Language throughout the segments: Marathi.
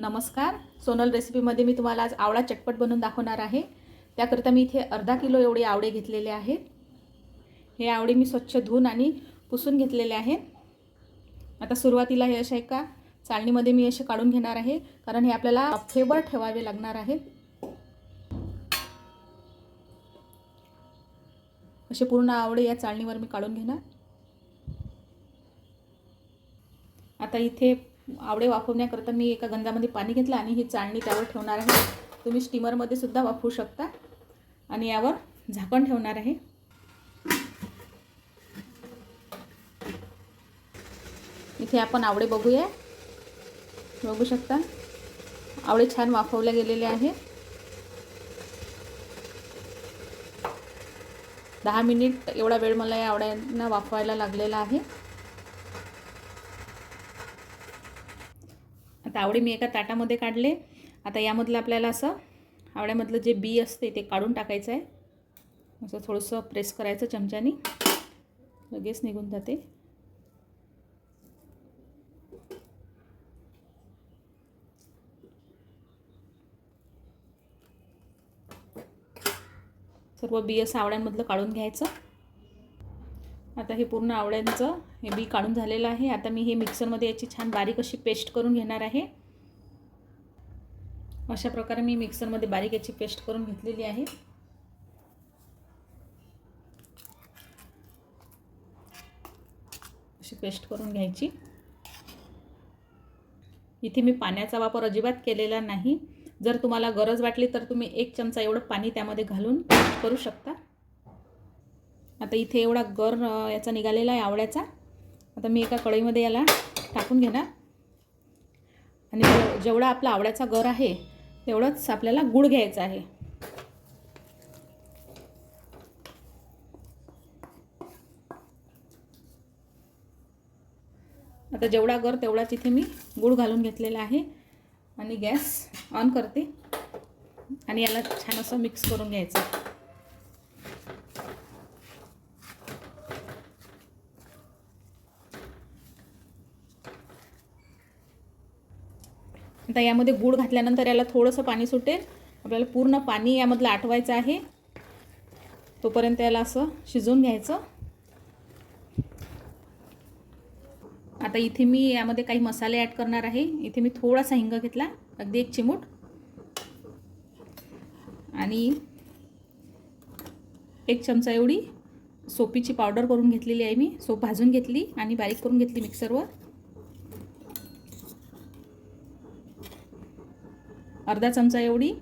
नमस्कार. सोनल रेसिपीमध्ये मी तुम्हाला आज आवळा चटपट बनवून दाखवणार आहे. त्याकरिता मी इथे अर्धा किलो एवढे आवडे घेतलेले आहेत. हे आवडे मी स्वच्छ धुवून आणि पुसून घेतलेले आहेत. आता सुरुवातीला हे असे एका चाळणीमध्ये मी असे काढून घेणार आहे कारण हे आपल्याला फेवर ठेवावे लागणार आहेत. असे पूर्ण आवडे या चाळणीवर मी काढून घेणार. आता इथे आवडे वाफवण्याकरता मी एका गंजामध्ये पाणी घेतलं आणि ही चाळणी त्यावर ठेवणार आहे. तुम्ही स्टीमरमध्ये सुद्धा वाफवू शकता. आणि यावर झाकण ठेवणार आहे. इथे आपण आवडे बघूया. बघू शकता. आवडे छान वाफवले गेलेले आहे दहा मिनिट एवढा वेळ मला या आवड्यांना वाफवायला लागलेला आहे. आता आवडे मी एका ताटामध्ये काढले. आता यामधलं आपल्याला असं आवड्यामधलं जे बी असते ते काढून टाकायचं आहे. असं थोडंसं प्रेस करायचं चमच्यानी. लगेच निघून जाते. सर्व बी असं आवड्यांमधलं काढून घ्यायचं. आता हे पूर्ण आवळ्यांचं हे बी काढून झालेलं आहे. आता मी हे मिक्सरमध्ये याची छान बारीक अशी पेस्ट करून घेणार आहे. अशा प्रकारे मी मिक्सरमध्ये बारीक याची पेस्ट करून घेतलेली आहे. अशी पेस्ट करून घ्यायची. इथे मी पाण्याचा वापर अजिबात केलेला नाही. जर तुम्हाला गरज वाटली तर तुम्ही एक चमचा एवढं पाणी त्यामध्ये घालून करू शकता. आता इथे एवढा गर याचा निघालेला आहे आवळ्याचा. आता मी एका कढईमध्ये याला टाकून घेणार. आणि जेवढा आपला आवळ्याचा गर आहे तेवढंच आपल्याला गुळ घ्यायचा आहे. आता जेवढा गर तेवढाच इथे मी गुळ घालून घेतलेला आहे. आणि गॅस ऑन करते. आणि याला छान असं मिक्स करून घ्यायचं. आता यामध्ये गूळ घातल्यानंतर याला थोडंसं पाणी सुटेल. आपल्याला पूर्ण पाणी यामधलं आटवायचं आहे. तोपर्यंत याला असं शिजवून घ्यायचं. आता इथे मी यामध्ये काही मसाले ॲड करणार आहे. इथे मी थोडासा हिंग घेतला. अगदी एक चिमूट. आणि एक चमचा एवढी सोपीची पावडर करून घेतलेली आहे मी. सोप भाजून घेतली आणि बारीक करून घेतली मिक्सरवर. अर्धा चमचा एवढी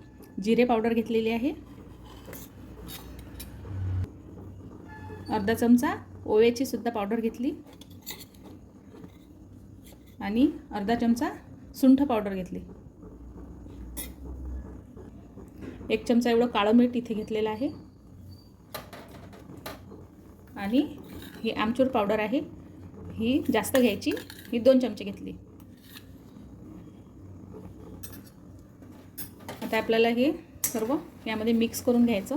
जिरे पावडर घेतलेली आहे. अर्धा चमचा ओव्याची सुद्धा पावडर घेतली. आणि अर्धा चमचा सुंठ पावडर घेतली. एक चमचा एवढं काळं मीठ इथे घेतलेलं आहे. आणि ही आमचूर पावडर आहे. ही जास्त घ्यायची. ही दोन चमचे घेतली. आता आपल्याला हे सर्व यामध्ये मिक्स करून घ्यायचं.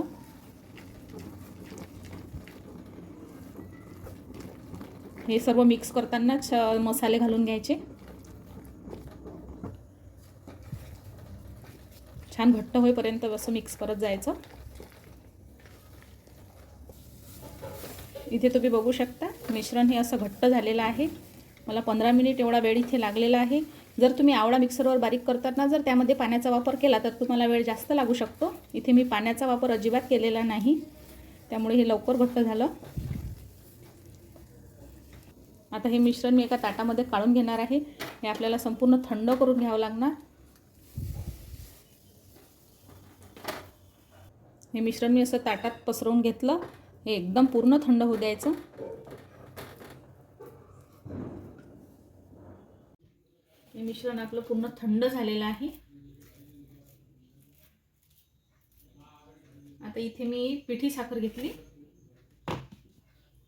हे सर्व मिक्स करतानाच मसाले घालून घ्यायचे. छान घट्ट होईपर्यंत असं मिक्स करत जायचं. इथे तुम्ही बघू शकता मिश्रण हे असं घट्ट झालेलं आहे. मला पंधरा मिनिट एवढा वेळ इथे लागलेला आहे. जर तुम्ही आवळा मिक्सरवर बारीक करताना जर त्यामध्ये पाण्याचा वापर केला तर तुम्हाला वेळ जास्त लागू शकतो. इथे मी पाण्याचा वापर अजिबात केलेला नाही. त्यामुळे हे लवकर घट्ट झालं. आता हे मिश्रण मी एका ताटामध्ये काढून घेणार आहे. हे आपल्याला संपूर्ण थंड करून घ्यावं लागणार. हे मिश्रण मी असं ताटात पसरवून घेतलं. हे एकदम पूर्ण थंड होऊ द्यायचं. हे मिश्रण आपलं पूर्ण थंड झालेलं आहे. आता इथे मी पिठी साखर घेतली.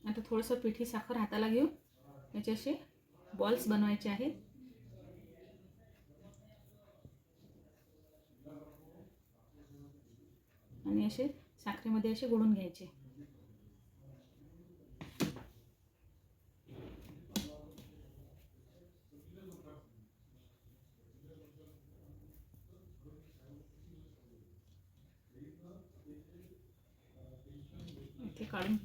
आता थोडंसं पिठी साखर हाताला घेऊन याचे असे बॉल्स बनवायचे आहेत. आणि असे साखरेमध्ये असे गोळून घ्यायचे. इथे काढून.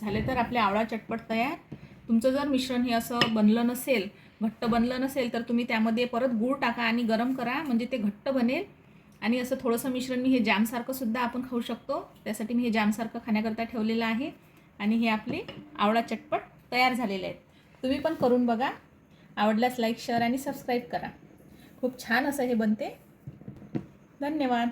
झाले तर आपले आवळा चटपट तयार. तुमचं जर मिश्रण हे असं बनलं नसेल घट्ट बनलं नसेल तर तुम्ही त्यामध्ये परत गूळ टाका आणि गरम करा म्हणजे ते घट्ट बनेल. आणि असं थोडंसं मिश्रण मी हे जॅमसारखं सुद्धा आपण खाऊ शकतो. त्यासाठी मी हे जॅमसारखं खाण्याकरता ठेवलेलं आहे. आणि हे आपले आवळा चटपट तयार झालेले आहेत. तुम्ही पण करून बघा. आवडल्यास लाईक शेअर आणि सबस्क्राईब करा. खूप छान असं हे बनते. धन्यवाद.